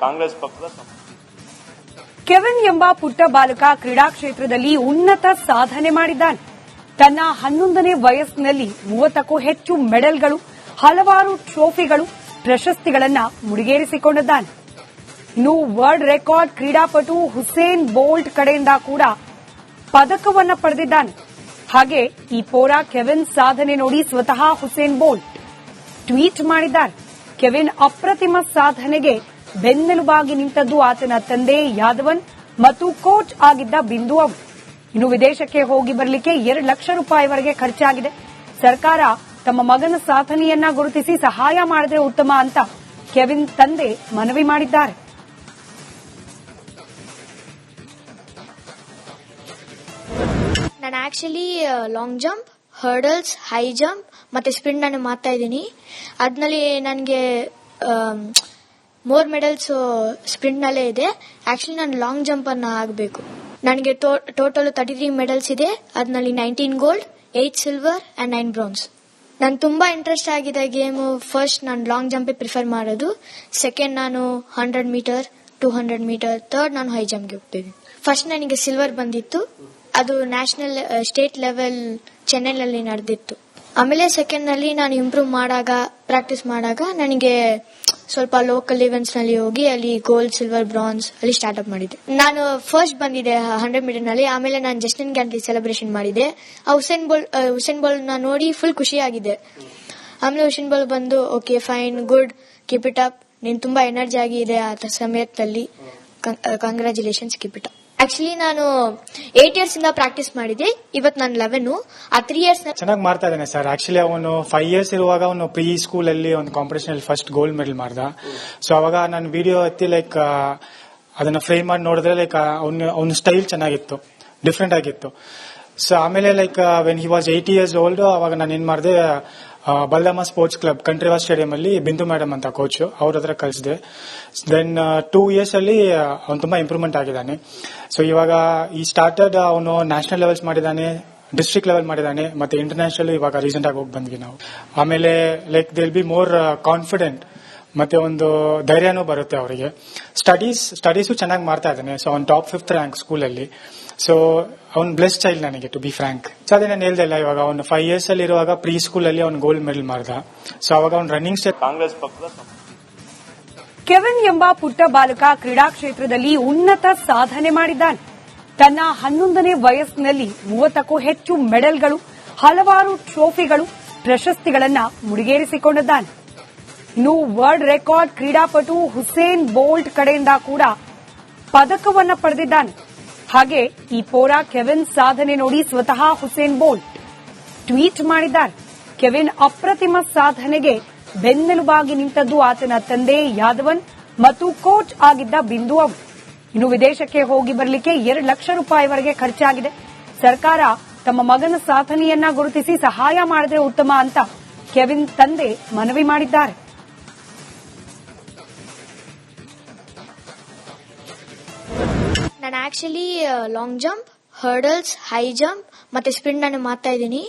ಕಾಂಗ್ರೆಸ್ ಪಕ್ಷದ ಕೆವಿನ್ ಎಂಬ ಪುಟ್ಟ ಬಾಲಕ ಕ್ರೀಡಾ ಕ್ಷೇತ್ರದಲ್ಲಿ ಉನ್ನತ ಸಾಧನೆ ಮಾಡಿದ್ದಾನೆ. ತನ್ನ ಹನ್ನೊಂದನೇ ವಯಸ್ಸಿನಲ್ಲಿ ಮೂವತ್ತಕ್ಕೂ ಹೆಚ್ಚು ಮೆಡಲ್ಗಳು, ಹಲವಾರು ಟ್ರೋಫಿಗಳು, ಪ್ರಶಸ್ತಿಗಳನ್ನು ಮುಡಿಗೇರಿಸಿಕೊಂಡಿದ್ದಾನೆ. ಇನ್ನು ವರ್ಲ್ಡ್ ರೆಕಾರ್ಡ್ ಕ್ರೀಡಾಪಟು ಹುಸೇನ್ ಬೋಲ್ಟ್ ಕಡೆಯಿಂದ ಕೂಡ ಪದಕವನ್ನು ಪಡೆದಿದ್ದಾನೆ. ಹಾಗೆ ಈ ಪೋರಾ ಕೆವಿನ್ ಸಾಧನೆ ನೋಡಿ ಸ್ವತಃ ಹುಸೇನ್ ಬೋಲ್ಟ್ ಟ್ವೀಟ್ ಮಾಡಿದ್ದಾರೆ. ಕೆವಿನ್ ಅಪ್ರತಿಮ ಸಾಧನೆಗೆ ಬೆನ್ನೆಲುಬಾಗಿ ನಿಂತದ್ದು ಆತನ ತಂದೆ ಯಾದವನ್ ಮತ್ತು ಕೋಚ್ ಆಗಿದ್ದ ಬಿಂದು ಅವರು ಇನ್ನು ವಿದೇಶಕ್ಕೆ ಹೋಗಿ ಬರಲಿಕ್ಕೆ ಎರಡು ಲಕ್ಷ ರೂಪಾಯಿವರೆಗೆ ಖರ್ಚಾಗಿದೆ. ಸರ್ಕಾರ ತಮ್ಮ ಮಗನ ಸಾಧನೆಯನ್ನ ಗುರುತಿಸಿ ಸಹಾಯ ಮಾಡಿದ್ರೆ ಉತ್ತಮ ಅಂತ ಕೆವಿನ್ ತಂದೆ ಮನವಿ ಮಾಡಿದ್ದಾರೆ. ನಾನು actually long jump hurdles high jump ಮತ್ತೆ ಸ್ಪ್ರಿಂಟ್ ನಾನು ಮಾಡ್ತಾ ಇದ್ದೀನಿ. ಅದ್ನಲ್ಲಿ ನನಗೆ ಮೋರ್ ಮೆಡಲ್ಸ್ ಸ್ಪ್ರಿಂಟ್ ನಲ್ಲೇ ಇದೆ. ಆಕ್ಚುಲಿ ನಾನು ಲಾಂಗ್ ಜಂಪ್ ಅನ್ನ ಆಗಬೇಕು. ನನಗೆ ಟೋಟಲ್ ತರ್ಟಿ ತ್ರೀ ಮೆಡಲ್ಸ್ ಇದೆ. ಅದ್ರಲ್ಲಿ nineteen gold eight silver and nine bronze ನನ್ ತುಂಬಾ ಇಂಟ್ರೆಸ್ಟ್ ಆಗಿದೆ ಗೇಮ್ ಫಸ್ಟ್ ನಾನು ಲಾಂಗ್ ಜಂಪ್ ಪ್ರಿಫರ್ ಮಾಡೋದು. ಸೆಕೆಂಡ್ ನಾನು hundred meter two hundred meter third ನಾನು ಹೈ ಜಂಪ್ಗೆ ಹೋಗ್ತೀನಿ ಫಸ್ಟ್ ನನಗೆ ಸಿಲ್ವರ್ ಬಂದಿತ್ತು. ಅದು ನ್ಯಾಷನಲ್ ಸ್ಟೇಟ್ ಲೆವೆಲ್ ಚೆನ್ನೈನಲ್ಲಿ ನಡೆದಿತ್ತು. ಆಮೇಲೆ ಸೆಕೆಂಡ್ನಲ್ಲಿ ನಾನು ಇಂಪ್ರೂವ್ ಮಾಡಾಗ ಪ್ರಾಕ್ಟೀಸ್ ಮಾಡಾಗ ನನಗೆ ಸ್ವಲ್ಪ ಲೋಕಲ್ ಇವೆಂಟ್ಸ್ನಲ್ಲಿ ಹೋಗಿ ಅಲ್ಲಿ ಗೋಲ್ಡ್ ಸಿಲ್ವರ್ ಬ್ರಾನ್ಸ್ ಅಲ್ಲಿ ಸ್ಟಾರ್ಟ್ ಅಪ್ ಮಾಡಿದ್ದೆ. ನಾನು ಫಸ್ಟ್ ಬಂದಿದೆ ಹಂಡ್ರೆಡ್ ಮೀಟರ್ನಲ್ಲಿ, ಆಮೇಲೆ ನಾನು ಜಸ್ಟಿನ್ ಗ್ಯಾಂಟ್ಲಿ ಸೆಲೆಬ್ರೇಷನ್ ಮಾಡಿದೆ. ಆ ಹುಸೇನ್ ಬೋಲ್ ಹುಸೇನ್ ಬೋಲ್ನ ನೋಡಿ ಫುಲ್ ಖುಷಿ ಆಗಿದೆ ಆಮೇಲೆ ಹುಸೇನ್ ಬೋಲ್ ಬಂದು okay fine good keep it up ನೀನ್ ತುಂಬಾ ಎನರ್ಜಿ ಆಗಿ ಇದೆ ಆ ಸಮಯದಲ್ಲಿ. Congratulations keep it up actually ನಾನು ಏಟ್ ಇಯರ್ಸ್ ಇಂದ ಪ್ರಾಕ್ಟೀಸ್ ಮಾಡಿದೆ. ಇವತ್ ನಾನು ಲೆವೆನ್ ಆ ತ್ರೀ ಇಯರ್ಸ್ ಚೆನ್ನಾಗಿ ಮಾಡ್ತಾ ಇದ್ದಾನೆ ಸರ್ ಆಕ್ಚುಲಿ ಅವನು ಫೈವ್ ಇಯರ್ಸ್ ಇರುವಾಗ ಅವನು ಪ್ರೀ ಸ್ಕೂಲ್ ಅಲ್ಲಿ ಒಂದು ಕಾಂಪಿಟೇಷನ್ ಅಲ್ಲಿ ಫಸ್ಟ್ ಗೋಲ್ಡ್ ಮೆಡಲ್ ಮಾಡ್ದ. ಸೊ ಅವಾಗ ನಾನು ವಿಡಿಯೋ ಎತ್ತಿ ಲೈಕ್ ಅದನ್ನ ಫ್ರೇಮ್ ಮಾಡಿ ನೋಡಿದ್ರೆ ಲೈಕ್ ಅವ್ನ ಅವ್ನ ಸ್ಟೈಲ್ ಚೆನ್ನಾಗಿತ್ತು. ಡಿಫ್ರೆಂಟ್ ಆಗಿತ್ತು. ಸೊ ಆಮೇಲೆ like when he was eighty years old ಅವಾಗ ನಾನು ಏನ್ ಮಾಡಿದೆ ಬಲ್ದಾಮ ಸ್ಪೋರ್ಟ್ಸ್ ಕ್ಲಬ್ ಕಂಟ್ರಿವಾ ಸ್ಟೇಡಿಯಂ ಅಲ್ಲಿ ಬಿಂದು ಮೇಡಮ್ ಅಂತ ಕೋಚ್ ಅವ್ರ ಹತ್ರ ಕಳಿಸಿದೆ. ದೆನ್ ಟೂ ಇಯರ್ಸ್ ಅಲ್ಲಿ ಅವ್ನು ತುಂಬಾ ಇಂಪ್ರೂವ್ಮೆಂಟ್ ಆಗಿದ್ದಾನೆ. ಸೊ ಇವಾಗ ಈ ಸ್ಟಾರ್ಟೆಡ್ ಅವನು ನ್ಯಾಷನಲ್ ಲೆವೆಲ್ಸ್ ಮಾಡಿದ್ದಾನೆ ಡಿಸ್ಟ್ರಿಕ್ಟ್ ಲೆವೆಲ್ ಮಾಡಿದ್ದಾನೆ, ಮತ್ತೆ ಇಂಟರ್ನ್ಯಾಷನಲ್ ಇವಾಗ ರೀಸೆಂಟ್ ಆಗಿ ಹೋಗಿ ಬಂದ್ವಿ ನಾವು. ಆಮೇಲೆ like they'll be more confident ಮತ್ತೆ ಒಂದು ಧೈರ್ಯನೂ ಬರುತ್ತೆ ಅವರಿಗೆ. ಸ್ಟಡೀಸ್ ಸ್ಟಡೀಸು ಚೆನ್ನಾಗಿ ಮಾಡ್ತಾ ಇದ್ದಾನೆ. ಸೊ ಅವ್ನು ಟಾಪ್ ಫಿಫ್ತ್ ರ್ಯಾಂಕ್ ಸ್ಕೂಲಲ್ಲಿ ಸೊ ಅವ್ನು ಬ್ಲೆಸ್ ಚೈಲ್ಡ್ ನನಗೆ ಟು ಬಿ ಫ್ರಾಂಕ್ ಸೊ ಅದೇ ನಾನು ಹೇಳ್ದೆ ಇವಾಗ ಅವ್ನು ಫೈವ್ ಇಯರ್ಸ್ ಅಲ್ಲಿ ಇರುವಾಗ ಪ್ರೀ ಸ್ಕೂಲ್ ಅಲ್ಲಿ ಅವ್ನು ಗೋಲ್ಡ್ ಮೆಡಲ್ ಮಾಡ್ದ. ಸೊ ಅವಾಗ ಅವ್ನು ರನ್ನಿಂಗ್ ಸ್ಟೇಟ್ ಕಾಂಗ್ರೆಸ್ ಪಕ್ಷದ ಕೆವಿನ್ ಎಂಬ ಪುಟ್ಟ ಬಾಲಕ ಕ್ರೀಡಾ ಕ್ಷೇತ್ರದಲ್ಲಿ ಉನ್ನತ ಸಾಧನೆ ಮಾಡಿದ್ದಾನೆ. ತನ್ನ ಹನ್ನೊಂದನೇ ವಯಸ್ಸಿನಲ್ಲಿ ಮೂವತ್ತಕ್ಕೂ ಹೆಚ್ಚು ಮೆಡಲ್ಗಳು ಹಲವಾರು ಟ್ರೋಫಿಗಳು ಪ್ರಶಸ್ತಿಗಳನ್ನ ಮುಡಿಗೇರಿಸಿಕೊಂಡಿದ್ದಾನೆ. ಇನ್ನು ವರ್ಲ್ಡ್ ರೆಕಾರ್ಡ್ ಕ್ರೀಡಾಪಟು ಹುಸೇನ್ ಬೋಲ್ಟ್ ಕಡೆಯಿಂದ ಕೂಡ ಪದಕವನ್ನ ಪಡೆದಿದ್ದಾನೆ. ಹಾಗೆ ಈ ಪೋರಾ ಕೆವಿನ್ ಸಾಧನೆ ನೋಡಿ ಸ್ವತಃ ಹುಸೇನ್ ಬೋಲ್ಟ್. ಟ್ವೀಟ್ ಮಾಡಿದ್ದಾರೆ. ಕೆವಿನ್ ಅಪ್ರತಿಮ ಸಾಧನೆಗೆ ಬೆನ್ನೆಲುಬಾಗಿ ನಿಂತದ್ದು ಆತನ ತಂದೆ ಯಾದವನ್ ಮತ್ತು ಕೋಚ್ ಆಗಿದ್ದ ಬಿಂದು ಅವರು. ಇನ್ನು ವಿದೇಶಕ್ಕೆ ಹೋಗಿ ಬರಲಿಕ್ಕೆ ಎರಡು ಲಕ್ಷ ರೂಪಾಯಿವರೆಗೆ ಖರ್ಚಾಗಿದೆ. ಸರ್ಕಾರ ತಮ್ಮ ಮಗನ ಸಾಧನೆಯನ್ನ ಗುರುತಿಸಿ ಸಹಾಯ ಮಾಡಿದ್ರೆ ಉತ್ತಮ ಅಂತ ಕೆವಿನ್ ತಂದೆ ಮನವಿ ಮಾಡಿದ್ದಾರೆ. ನಾನು actually long jump hurdles high jump ಮತ್ತೆ ಸ್ಪ್ರಿಂಟ್ ನಾನು ಮಾಡ್ತಾ ಇದ್ದೀನಿ.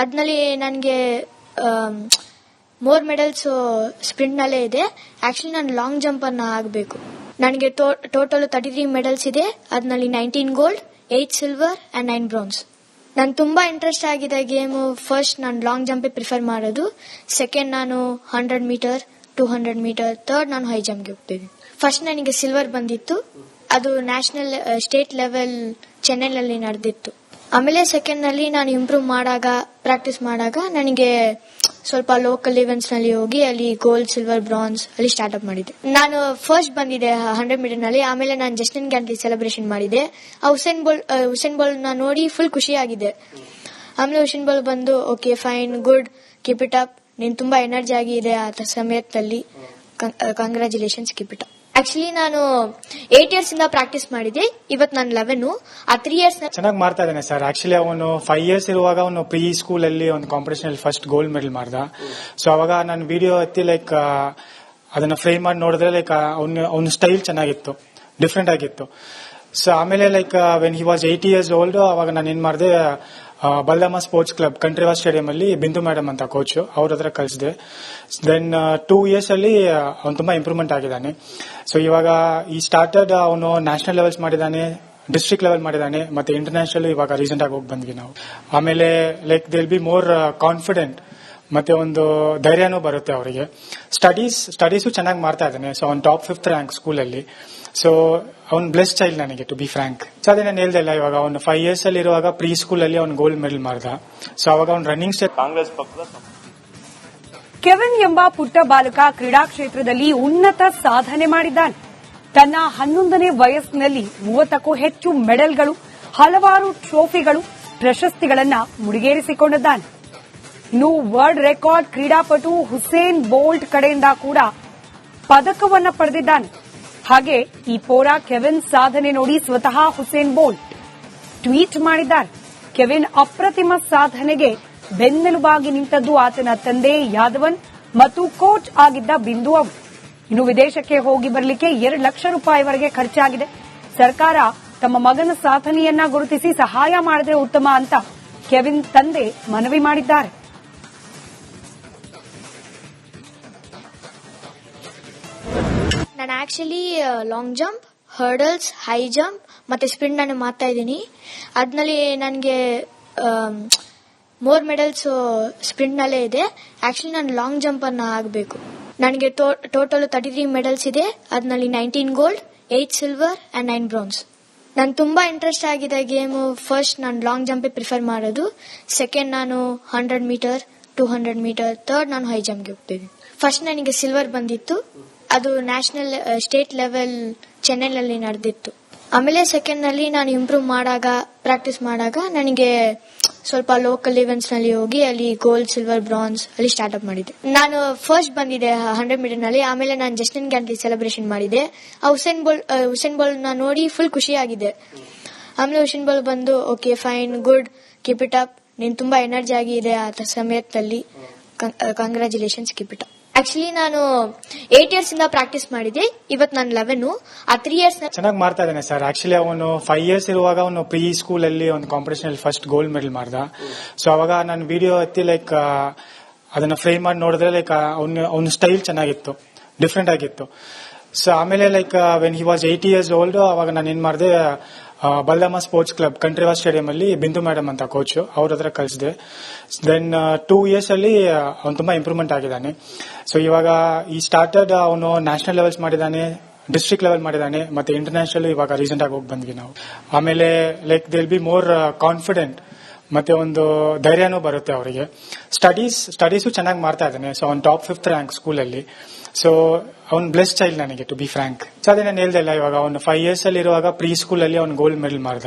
ಅದ್ನಲ್ಲಿ ನನಗೆ ಮೋರ್ ಮೆಡಲ್ಸ್ ಸ್ಪ್ರಿಂಟ್ ನಲ್ಲೇ ಇದೆ. ಆಕ್ಚುಲಿ ನಾನು ಲಾಂಗ್ ಜಂಪ್ ಅನ್ನು ಆಗಬೇಕು. ನನಗೆ ಟೋಟಲ್ ತರ್ಟಿ ತ್ರೀ ಮೆಡಲ್ಸ್ ಇದೆ. ಅದ್ನಲ್ಲಿ nineteen gold eight silver and nine bronze ನಾನು ತುಂಬಾ ಇಂಟ್ರೆಸ್ಟ್ ಆಗಿದೆ ಗೇಮ್ ಫಸ್ಟ್ ನಾನು ಲಾಂಗ್ ಜಂಪ್ ಪ್ರಿಫರ್ ಮಾಡೋದು. ಸೆಕೆಂಡ್ ನಾನು hundred metre two hundred metre third ನಾನು ಹೈ ಜಂಪ್ಗೆ ಹೋಗ್ತೀನಿ ಫಸ್ಟ್ ನನಗೆ ಸಿಲ್ವರ್ ಬಂದಿತ್ತು. ಅದು ನ್ಯಾಷನಲ್ ಸ್ಟೇಟ್ ಲೆವೆಲ್ ಚೆನ್ನೈನಲ್ಲಿ ನಡೆದಿತ್ತು. ಆಮೇಲೆ ಸೆಕೆಂಡ್ನಲ್ಲಿ ನಾನು ಇಂಪ್ರೂವ್ ಮಾಡಾಗ ಪ್ರಾಕ್ಟೀಸ್ ಮಾಡಾಗ ನನಗೆ ಸ್ವಲ್ಪ ಲೋಕಲ್ ಇವೆಂಟ್ಸ್ನಲ್ಲಿ ಹೋಗಿ ಅಲ್ಲಿ ಗೋಲ್ಡ್ ಸಿಲ್ವರ್ ಬ್ರಾನ್ಸ್ ಅಲ್ಲಿ ಸ್ಟಾರ್ಟ್ ಅಪ್ ಮಾಡಿದ್ದೆ ನಾನು ಫಸ್ಟ್ ಬಂದಿದೆ ಹಂಡ್ರೆಡ್ ಮೀಟರ್ನಲ್ಲಿ, ಆಮೇಲೆ ನಾನು ಜಸ್ಟಿನ್ ಗ್ಯಾಂಟ್ಲಿ ಸೆಲೆಬ್ರೇಷನ್ ಮಾಡಿದೆ. ಆ ಹುಸೇನ್ ಬೋಲ್ ಹುಸೇನ್ ಬೋಲ್ನ ನೋಡಿ ಫುಲ್ ಖುಷಿಯಾಗಿದೆ. ಆಗಿದೆ ಆಮೇಲೆ ಹುಸೇನ್ ಬೋಲ್ ಬಂದು okay fine good keep it up ನೀನ್ ತುಂಬಾ ಎನರ್ಜಿ ಆಗಿ ಇದೆ ಆ ಸಮಯದಲ್ಲಿ. Congratulations keep it up actually ನಾನು ಏಟ್ ಇಯರ್ಸ್ ಇಂದ ಪ್ರಾಕ್ಟೀಸ್ ಮಾಡಿದೆ. ಇವತ್ ನಾನು ಲೆವೆನ್ ಆ ತ್ರೀ ಇಯರ್ಸ್ ಚೆನ್ನಾಗಿ ಮಾಡ್ತಾ ಇದ್ದಾನೆ ಸರ್ ಆಕ್ಚುಲಿ ಅವನು ಫೈವ್ ಇಯರ್ಸ್ ಇರುವಾಗ ಅವನು ಪ್ರೀ ಸ್ಕೂಲ್ ಅಲ್ಲಿ ಒಂದು ಕಾಂಪಿಟೇಷನ್ ಅಲ್ಲಿ ಫಸ್ಟ್ ಗೋಲ್ಡ್ ಮೆಡಲ್ ಮಾಡ್ದ. ಸೊ ಅವಾಗ ನಾನು ವಿಡಿಯೋ ಎತ್ತಿ ಲೈಕ್ ಅದನ್ನ ಫ್ರೇಮ್ ಮಾಡಿ ನೋಡಿದ್ರೆ ಲೈಕ್ ಅವ್ನ ಅವ್ನ ಸ್ಟೈಲ್ ಚೆನ್ನಾಗಿತ್ತು. ಡಿಫ್ರೆಂಟ್ ಆಗಿತ್ತು. ಸೊ ಆಮೇಲೆ like when he was eighty years old ಅವಾಗ ನಾನು ಏನ್ ಮಾಡಿದೆ ಬಲ್ದಾಮ ಸ್ಪೋರ್ಟ್ಸ್ ಕ್ಲಬ್ ಕಂಟ್ರಿವಾ ಸ್ಟೇಡಿಯಂ ಅಲ್ಲಿ ಬಿಂದು ಮೇಡಮ್ ಅಂತ ಕೋಚ್ ಅವ್ರ ಹತ್ರ ಕಳಿಸಿದೆ. ದೆನ್ ಟೂ ಇಯರ್ಸ್ ಅಲ್ಲಿ ಅವ್ನು ತುಂಬಾ ಇಂಪ್ರೂವ್ಮೆಂಟ್ ಆಗಿದ್ದಾನೆ. ಸೊ ಇವಾಗ ಈ ಸ್ಟಾರ್ಟೆಡ್ ಅವನು ನ್ಯಾಷನಲ್ ಲೆವೆಲ್ಸ್ ಮಾಡಿದ್ದಾನೆ ಡಿಸ್ಟ್ರಿಕ್ಟ್ ಲೆವೆಲ್ ಮಾಡಿದ್ದಾನೆ, ಮತ್ತೆ ಇಂಟರ್ನ್ಯಾಷನಲ್ ಇವಾಗ ರೀಸೆಂಟ್ ಆಗಿ ಹೋಗಿ ಬಂದ್ವಿ ನಾವು. ಆಮೇಲೆ like they'll be more confident ಮತ್ತೆ ಒಂದು ಧೈರ್ಯನೂ ಬರುತ್ತೆ ಅವರಿಗೆ. ಸ್ಟಡೀಸ್ ಸ್ಟಡೀಸು ಚೆನ್ನಾಗಿ ಮಾಡ್ತಾ ಇದ್ದಾನೆ. ಸೊ ಅವ್ನು ಟಾಪ್ ಫಿಫ್ತ್ ರ್ಯಾಂಕ್ ಸ್ಕೂಲಲ್ಲಿ ಸೊ ಅವ್ನು ಬ್ಲೆಸ್ ಚೈಲ್ಡ್ ನನಗೆ ಟು ಬಿ ಫ್ರಾಂಕ್ ಸೊ ಅದೇ ನಾನು ಹೇಳ್ದೆ ಇವಾಗ ಅವ್ನು ಫೈವ್ ಇಯರ್ಸ್ ಅಲ್ಲಿ ಇರುವಾಗ ಪ್ರೀ ಸ್ಕೂಲಲ್ಲಿ ಅವ್ನು ಗೋಲ್ಡ್ ಮೆಡಲ್ ಮಾಡ್ದ. ಸೊ ಅವಾಗ ಅವ್ನು ರನ್ನಿಂಗ್ ಸ್ಟೇಟ್ ಕಾಂಗ್ರೆಸ್ ಪಕ್ಷದ ಕೆವಿನ್ ಎಂಬ ಪುಟ್ಟ ಬಾಲಕ ಕ್ರೀಡಾ ಕ್ಷೇತ್ರದಲ್ಲಿ ಉನ್ನತ ಸಾಧನೆ ಮಾಡಿದ್ದಾನೆ. ತನ್ನ ಹನ್ನೊಂದನೇ ವಯಸ್ಸಿನಲ್ಲಿ ಮೂವತ್ತಕ್ಕೂ ಹೆಚ್ಚು ಮೆಡಲ್ಗಳು ಹಲವಾರು ಟ್ರೋಫಿಗಳು ಪ್ರಶಸ್ತಿಗಳನ್ನ ಮುಡಿಗೇರಿಸಿಕೊಂಡಿದ್ದಾನೆ. ಇನ್ನು ವರ್ಲ್ಡ್ ರೆಕಾರ್ಡ್ ಕ್ರೀಡಾಪಟು ಹುಸೇನ್ ಬೋಲ್ಟ್ ಕಡೆಯಿಂದ ಕೂಡ ಪದಕವನ್ನ ಪಡೆದಿದ್ದಾನೆ. ಹಾಗೆ ಈ ಪೋರಾ ಕೆವಿನ್ ಸಾಧನೆ ನೋಡಿ ಸ್ವತಃ ಹುಸೇನ್ ಬೋಲ್ಟ್. ಟ್ವೀಟ್ ಮಾಡಿದ್ದಾರೆ. ಕೆವಿನ್ ಅಪ್ರತಿಮ ಸಾಧನೆಗೆ ಬೆನ್ನೆಲುಬಾಗಿ ನಿಂತದ್ದು ಆತನ ತಂದೆ ಯಾದವನ್ ಮತ್ತು ಕೋಚ್ ಆಗಿದ್ದ ಬಿಂದು ಅವರು. ಇನ್ನು ವಿದೇಶಕ್ಕೆ ಹೋಗಿ ಬರಲಿಕ್ಕೆ ಎರಡು ಲಕ್ಷ ರೂಪಾಯಿವರೆಗೆ ಖರ್ಚಾಗಿದೆ. ಸರ್ಕಾರ ತಮ್ಮ ಮಗನ ಸಾಧನೆಯನ್ನ ಗುರುತಿಸಿ ಸಹಾಯ ಮಾಡಿದ್ರೆ ಉತ್ತಮ ಅಂತ ಕೆವಿನ್ ತಂದೆ ಮನವಿ ಮಾಡಿದ್ದಾರೆ. ನಾನು actually long jump hurdles high jump ಮತ್ತೆ ಸ್ಪ್ರಿಂಟ್ ನಾನು ಮಾಡ್ತಾ ಇದ್ದೀನಿ. ಅದ್ನಲ್ಲಿ ನನಗೆ ಮೋರ್ ಮೆಡಲ್ಸ್ ಸ್ಪ್ರಿಂಟ್ ನಲ್ಲೇ ಇದೆ. ಆಕ್ಚುಲಿ ನಾನು ಲಾಂಗ್ ಜಂಪ್ ಅನ್ನು ಆಗಬೇಕು. ನನಗೆ ಟೋಟಲ್ ತರ್ಟಿ ತ್ರೀ ಮೆಡಲ್ಸ್ ಇದೆ. ಅದ್ನಲ್ಲಿ nineteen gold eight silver and nine bronze ನಾನು ತುಂಬಾ ಇಂಟ್ರೆಸ್ಟ್ ಆಗಿದೆ ಗೇಮ್ ಫಸ್ಟ್ ನಾನು ಲಾಂಗ್ ಜಂಪ್ ಪ್ರಿಫರ್ ಮಾಡೋದು. ಸೆಕೆಂಡ್ ನಾನು hundred metre two hundred metre third ನಾನು ಹೈ ಜಂಪ್ಗೆ ಹೋಗ್ತೀನಿ ಫಸ್ಟ್ ನನಗೆ ಸಿಲ್ವರ್ ಬಂದಿತ್ತು. ಅದು ನ್ಯಾಷನಲ್ ಸ್ಟೇಟ್ ಲೆವೆಲ್ ಚೆನ್ನೈನಲ್ಲಿ ನಡೆದಿತ್ತು. ಆಮೇಲೆ ಸೆಕೆಂಡ್ನಲ್ಲಿ ನಾನು ಇಂಪ್ರೂವ್ ಮಾಡಾಗ ಪ್ರಾಕ್ಟೀಸ್ ಮಾಡಾಗ ನನಗೆ ಸ್ವಲ್ಪ ಲೋಕಲ್ ಇವೆಂಟ್ಸ್ನಲ್ಲಿ ಹೋಗಿ ಅಲ್ಲಿ ಗೋಲ್ಡ್ ಸಿಲ್ವರ್ ಬ್ರಾನ್ಸ್ ಅಲ್ಲಿ ಸ್ಟಾರ್ಟ್ ಅಪ್ ಮಾಡಿದ್ದೆ ನಾನು ಫಸ್ಟ್ ಬಂದಿದೆ ಹಂಡ್ರೆಡ್ ಮೀಟರ್ನಲ್ಲಿ, ಆಮೇಲೆ ನಾನು ಜಸ್ಟಿನ್ ಗ್ಯಾಂಟ್ಲಿ ಸೆಲೆಬ್ರೇಷನ್ ಮಾಡಿದೆ. ಆ ಹುಸೇನ್ ಬೋಲ್ ಹುಸೇನ್ ಬೋಲ್ನ ನೋಡಿ ಫುಲ್ ಖುಷಿಯಾಗಿದೆ. ಆಮೇಲೆ ಹುಸೇನ್ ಬೋಲ್ ಬಂದು okay fine good keep it up ನೀನ್ ತುಂಬಾ ಎನರ್ಜಿ ಆಗಿದೆ ಆ ಸಮಯದಲ್ಲಿ. Congratulations keep it up actually ನಾನು ಏಟ್ ಇಯರ್ಸ್ ಇಂದ ಪ್ರಾಕ್ಟೀಸ್ ಮಾಡಿದೆ. ಇವತ್ತು ನಾನು ಲೆವೆನ್ ಆ ತ್ರೀ ಇಯರ್ಸ್ ಚೆನ್ನಾಗಿ ಮಾಡ್ತಾ ಇದ್ದಾನೆ ಸರ್ ಆಕ್ಚುಲಿ ಅವನು ಫೈವ್ ಇಯರ್ಸ್ ಇರುವಾಗ ಅವನು ಪ್ರೀ ಸ್ಕೂಲ್ ಅಲ್ಲಿ ಒಂದು ಕಾಂಪಿಟೇಷನ್ ಅಲ್ಲಿ ಫಸ್ಟ್ ಗೋಲ್ಡ್ ಮೆಡಲ್ ಮಾಡ್ದ. ಸೊ ಅವಾಗ ನಾನು ವಿಡಿಯೋ ಎತ್ತಿ ಲೈಕ್ ಅದನ್ನ ಫ್ರೇಮ್ ಮಾಡಿ ನೋಡಿದ್ರೆ ಲೈಕ್ ಅವ್ನ ಅವ್ನ ಸ್ಟೈಲ್ ಚೆನ್ನಾಗಿತ್ತು. ಡಿಫ್ರೆಂಟ್ ಆಗಿತ್ತು. ಸೊ ಆಮೇಲೆ like when he was eighty years old ಅವಾಗ ನಾನು ಏನ್ ಮಾಡಿದೆ ಬಲ್ದಾಮ ಸ್ಪೋರ್ಟ್ಸ್ ಕ್ಲಬ್ ಕಂಟ್ರಿವಾ ಸ್ಟೇಡಿಯಂ ಅಲ್ಲಿ ಬಿಂದು ಮೇಡಮ್ ಅಂತ ಕೋಚ್ ಅವ್ರ ಹತ್ರ ಕಳಿಸಿದೆ. ದೆನ್ ಟೂ ಇಯರ್ಸ್ ಅಲ್ಲಿ ಅವ್ನು ತುಂಬಾ ಇಂಪ್ರೂವ್ಮೆಂಟ್ ಆಗಿದ್ದಾನೆ. ಸೊ ಇವಾಗ ಈ ಸ್ಟಾರ್ಟೆಡ್ ಅವನು ನ್ಯಾಷನಲ್ ಲೆವೆಲ್ಸ್ ಮಾಡಿದ್ದಾನೆ ಡಿಸ್ಟ್ರಿಕ್ಟ್ ಲೆವೆಲ್ ಮಾಡಿದ್ದಾನೆ, ಮತ್ತೆ ಇಂಟರ್ನ್ಯಾಷನಲ್ ಇವಾಗ ರೀಸೆಂಟ್ ಆಗಿ ಹೋಗಿ ಬಂದ್ವಿ ನಾವು. ಆಮೇಲೆ like they'll be more confident ಮತ್ತೆ ಒಂದು ಧೈರ್ಯನೂ ಬರುತ್ತೆ ಅವರಿಗೆ. ಸ್ಟಡೀಸ್ ಸ್ಟಡೀಸು ಚೆನ್ನಾಗಿ ಮಾಡ್ತಾ ಇದ್ದಾನೆ. ಸೊ ಅವ್ನು ಟಾಪ್ ಫಿಫ್ತ್ ರ್ಯಾಂಕ್ ಸ್ಕೂಲಲ್ಲಿ ಸೊ ಅವ್ನು ಬ್ಲೆಸ್ ಚೈಲ್ಡ್ ನನಗೆ ಟು ಬಿ ಫ್ರಾಂಕ್ ಸೊ ಅದೇ ನಾನು ಹೇಳ್ದೆ ಇವಾಗ ಅವ್ನು ಫೈವ್ ಇಯರ್ಸ್ ಅಲ್ಲಿ ಇರುವಾಗ ಪ್ರೀ ಸ್ಕೂಲಲ್ಲಿ ಅವ್ನು ಗೋಲ್ಡ್ ಮೆಡಲ್ ಮಾಡ್ದ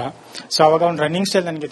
ಸೊ ಅವಾಗ ಅವ್ನು ರನ್ನಿಂಗ್ ಸ್ಟೈಲ್ ನನಗೆ